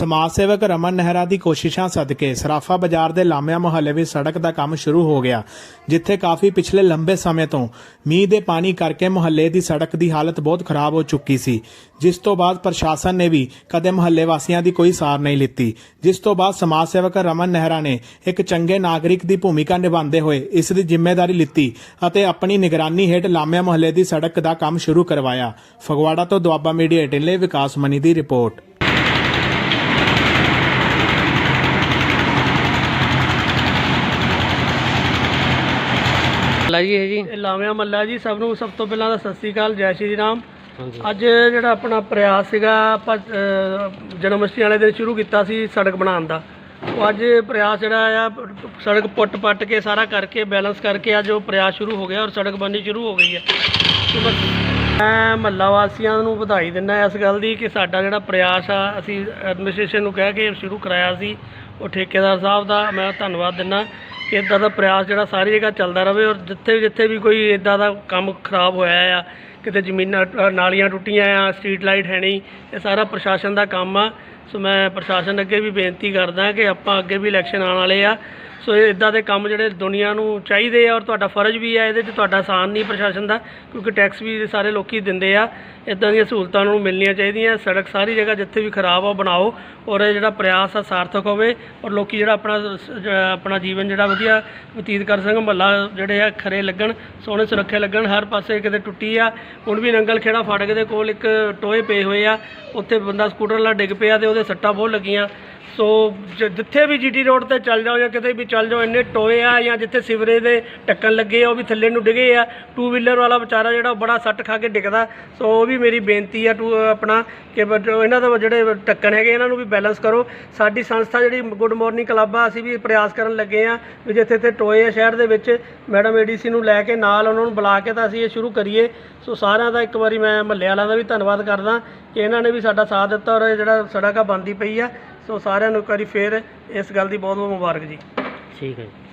ਸਮਾਜ ਸੇਵਕ ਰਮਨ ਨਹਿਰਾ ਦੀ ਕੋਸ਼ਿਸ਼ਾਂ ਸਦਕੇ ਸਰਾਫਾ ਬਾਜ਼ਾਰ ਦੇ ਲਾਮਿਆਂ ਮੁਹੱਲੇ ਵਿੱਚ ਸੜਕ ਦਾ ਕੰਮ ਸ਼ੁਰੂ ਹੋ ਗਿਆ, ਜਿੱਥੇ ਕਾਫੀ ਪਿਛਲੇ ਲੰਬੇ ਸਮੇਂ ਤੋਂ ਮੀਂਹ ਦੇ ਪਾਣੀ ਕਰਕੇ ਮੁਹੱਲੇ ਦੀ ਸੜਕ ਦੀ ਹਾਲਤ ਬਹੁਤ ਖਰਾਬ ਹੋ ਚੁੱਕੀ ਸੀ, ਜਿਸ ਤੋਂ ਬਾਅਦ ਪ੍ਰਸ਼ਾਸਨ ਨੇ ਵੀ ਕਦੇ ਮੁਹੱਲੇ ਵਾਸੀਆਂ ਦੀ ਕੋਈ ਸਾਰ ਨਹੀਂ ਲਿੱਤੀ, ਜਿਸ ਤੋਂ ਬਾਅਦ ਸਮਾਜ ਸੇਵਕ ਰਮਨ ਨਹਿਰਾ ਨੇ ਇੱਕ ਚੰਗੇ ਨਾਗਰਿਕ ਦੀ ਭੂਮਿਕਾ ਨਿਭਾਉਂਦੇ ਹੋਏ ਇਸ ਦੀ ਜ਼ਿੰਮੇਵਾਰੀ ਲਿੱਤੀ ਅਤੇ ਆਪਣੀ ਨਿਗਰਾਨੀ ਹੇਠ ਲਾਮਿਆਂ ਮੁਹੱਲੇ ਦੀ ਸੜਕ ਦਾ ਕੰਮ ਸ਼ੁਰੂ ਕਰਵਾਇਆ। ਫਗਵਾੜਾ ਤੋਂ ਦੁਆਬਾ ਮੀਡੀਆ ਏਟਨ ਲਈ ਵਿਕਾਸ ਮਨੀ ਦੀ ਰਿਪੋਰਟ। ਲਾ ਜੀ ਇਹ ਜੀ। ਇਹ ਲਾਵਿਆਂ ਮੱਲਾ ਜੀ ਸਭ ਨੂੰ ਸਭ ਤੋਂ ਪਹਿਲਾਂ ਤਾਂ ਸਤਿ ਸ੍ਰੀ ਅਕਾਲ ਜੈ ਸ਼੍ਰੀ ਰਾਮ। ਅੱਜ ਜਿਹੜਾ ਆਪਣਾ ਪ੍ਰਯਾਸ ਸੀਗਾ ਆਪਾਂ ਜਨਮ ਅਸ਼ਟਮੀ ਵਾਲੇ ਦਿਨ ਸ਼ੁਰੂ ਕੀਤਾ ਸੀ ਸੜਕ ਬਣਾਉਣ ਦਾ। ਉਹ ਅੱਜ ਪ੍ਰਯਾਸ ਜਿਹੜਾ ਆ ਸੜਕ ਪੁੱਟ ਪੱਟ ਕੇ ਸਾਰਾ ਕਰਕੇ ਬੈਲੈਂਸ ਕਰਕੇ ਅੱਜ ਉਹ ਪ੍ਰਯਾਸ ਸ਼ੁਰੂ ਹੋ ਗਿਆ ਔਰ ਸੜਕ ਬਣਨੀ ਸ਼ੁਰੂ ਹੋ ਗਈ ਹੈ। ਮੈਂ ਮਹੱਲਾ ਵਾਸੀਆਂ ਨੂੰ ਵਧਾਈ ਦਿੰਦਾ ਇਸ ਗੱਲ ਦੀ ਕਿ ਸਾਡਾ ਜਿਹੜਾ ਪ੍ਰਯਾਸ ਆ ਅਸੀਂ ਐਡਮਿਨਿਸਟ੍ਰੇਸ਼ਨ ਨੂੰ ਕਹਿ ਕੇ ਸ਼ੁਰੂ ਕਰਾਇਆ ਸੀ। ਉਹ ਠੇਕੇਦਾਰ ਸਾਹਿਬ ਦਾ ਮੈਂ ਧੰਨਵਾਦ ਦਿੰਦਾ। ਇਦਾਂ ਦਾ ਪ੍ਰਯਾਸ ਜਿਹੜਾ ਸਾਰੀ ਜਗ੍ਹਾ ਚੱਲਦਾ ਰਹੇ ਔਰ ਜਿੱਥੇ ਜਿੱਥੇ ਵੀ ਕੋਈ ਇਦਾਂ ਦਾ ਕੰਮ ਖਰਾਬ ਹੋਇਆ ਆ ਕਿਤੇ ਜ਼ਮੀਨਾਂ ਅ, ਨਾਲੀਆਂ ਟੁੱਟੀਆਂ ਆ ਸਟਰੀਟ ਲਾਈਟ ਹੈ ਨਹੀਂ ਇਹ ਸਾਰਾ ਪ੍ਰਸ਼ਾਸਨ ਦਾ ਕੰਮ ਆ। ਸੋ ਮੈਂ ਪ੍ਰਸ਼ਾਸਨ ਅੱਗੇ ਵੀ ਬੇਨਤੀ ਕਰਦਾ ਕਿ ਆਪਾਂ ਅੱਗੇ ਵੀ ਇਲੈਕਸ਼ਨ ਆਉਣ ਵਾਲੇ ਆ। ਸੋ ਇਹ ਇਦਾਂ ਦੇ ਕੰਮ ਜਿਹੜੇ ਦੁਨੀਆ ਨੂੰ ਚਾਹੀਦੇ ਆ ਔਰ ਤੁਹਾਡਾ ਫਰਜ਼ ਵੀ ਆ ਇਹਦੇ 'ਚ, ਤੁਹਾਡਾ ਆਸਾਨ ਨਹੀਂ ਪ੍ਰਸ਼ਾਸਨ ਦਾ, ਕਿਉਂਕਿ ਟੈਕਸ ਵੀ ਸਾਰੇ ਲੋਕੀ ਦਿੰਦੇ ਆ। ਇਦਾਂ ਦੀਆਂ ਸਹੂਲਤਾਂ ਨੂੰ ਮਿਲਣੀਆਂ ਚਾਹੀਦੀਆਂ, ਸੜਕ ਸਾਰੀ ਜਗ੍ਹਾ ਜਿੱਥੇ ਵੀ ਖਰਾਬ ਆ ਉਹ ਬਣਾਓ ਔਰ ਇਹ ਜਿਹੜਾ ਪ੍ਰਯਾਸ ਆ ਸਾਰਥਕ ਹੋਵੇ ਔਰ ਲੋਕੀ ਜਿਹੜਾ ਆਪਣਾ ਆਪਣਾ ਜੀਵਨ ਜਿਹੜਾ ਵਧੀਆ ਬਤੀਤ ਕਰ ਸਕਣ, ਮਹੱਲਾ ਜਿਹੜੇ ਆ ਖਰੇ ਲੱਗਣ, ਸੋਹਣੇ ਸੁਰੱਖਿਆ ਲੱਗਣ, ਹਰ ਪਾਸੇ ਕਿਤੇ ਟੁੱਟੀ ਆ, ਹੁਣ ਵੀ ਨੰਗਲ ਖੇੜਾ ਫਾਟਕ ਦੇ ਕੋਲ ਇੱਕ ਟੋਏ ਪਏ ਹੋਏ ਆ, ਉੱਥੇ ਬੰਦਾ ਸਕੂਟਰ ਨਾਲ ਡਿੱਗ ਪਿਆ ਤੇ ਉਹਦੇ ਸੱਟਾਂ ਬਹੁਤ ਲੱਗੀਆਂ। ਸੋ ਜਿੱਥੇ ਵੀ ਜੀਟੀ ਰੋਡ ਤੇ ਚੱਲ ਜਾਓ ਜਾਂ ਕਿਤੇ ਵੀ ਚੱਲ ਜਾਓ, ਇੰਨੇ ਟੋਏ ਆ ਜਾਂ ਜਿੱਥੇ ਸਿਵਰੇ ਦੇ ਟੱਕਣ ਲੱਗੇ ਆ, ਉਹ ਵੀ ਥੱਲੇ ਨੂੰ ਡਿੱਗੇ ਆ। ਟੂ ਵੀਲਰ ਵਾਲਾ ਵਿਚਾਰਾ ਜਿਹੜਾ ਉਹ ਬੜਾ ਸੱਟ ਖਾ ਕੇ ਡਿੱਗਦਾ। ਸੋ ਉਹ ਵੀ ਮੇਰੀ ਬੇਨਤੀ ਆ ਟੂ ਆਪਣਾ ਕਿ ਇਹਨਾਂ ਦਾ ਜਿਹੜੇ ਟੱਕਣ ਹੈਗੇ, ਇਹਨਾਂ ਨੂੰ ਵੀ ਬੈਲੈਂਸ ਕਰੋ। ਸਾਡੀ ਸੰਸਥਾ ਜਿਹੜੀ ਗੁੱਡ ਮਾਰਨਿੰਗ ਕਲੱਬ ਆ, ਅਸੀਂ ਵੀ ਪ੍ਰਯਾਸ ਕਰਨ ਲੱਗੇ ਆ ਵੀ ਜਿੱਥੇ ਇੱਥੇ ਟੋਏ ਆ ਸ਼ਹਿਰ ਦੇ ਵਿੱਚ, ਮੈਡਮ ਏਡੀਸੀ ਨੂੰ ਲੈ ਕੇ ਨਾਲ ਉਹਨਾਂ ਨੂੰ ਬੁਲਾ ਕੇ ਤਾਂ ਅਸੀਂ ਇਹ ਸ਼ੁਰੂ ਕਰੀਏ। ਸੋ ਸਾਰਿਆਂ ਦਾ ਇੱਕ ਵਾਰੀ ਮੈਂ ਮਹੱਲੇ ਵਾਲਿਆਂ ਦਾ ਵੀ ਧੰਨਵਾਦ ਕਰਦਾ ਕਿ ਇਹਨਾਂ ਨੇ ਵੀ ਸਾਡਾ ਸਾਥ ਦਿੱਤਾ ਔਰ ਇਹ ਜਿਹੜਾ ਸੜਕ ਆ ਬੰਦੀ ਪਈ ਆ। ਸੋ ਸਾਰਿਆਂ ਨੂੰ ਇੱਕ ਵਾਰੀ ਫੇਰ ਇਸ ਗੱਲ ਦੀ ਬਹੁਤ ਬਹੁਤ ਮੁਬਾਰਕ ਜੀ। ਠੀਕ ਹੈ ਜੀ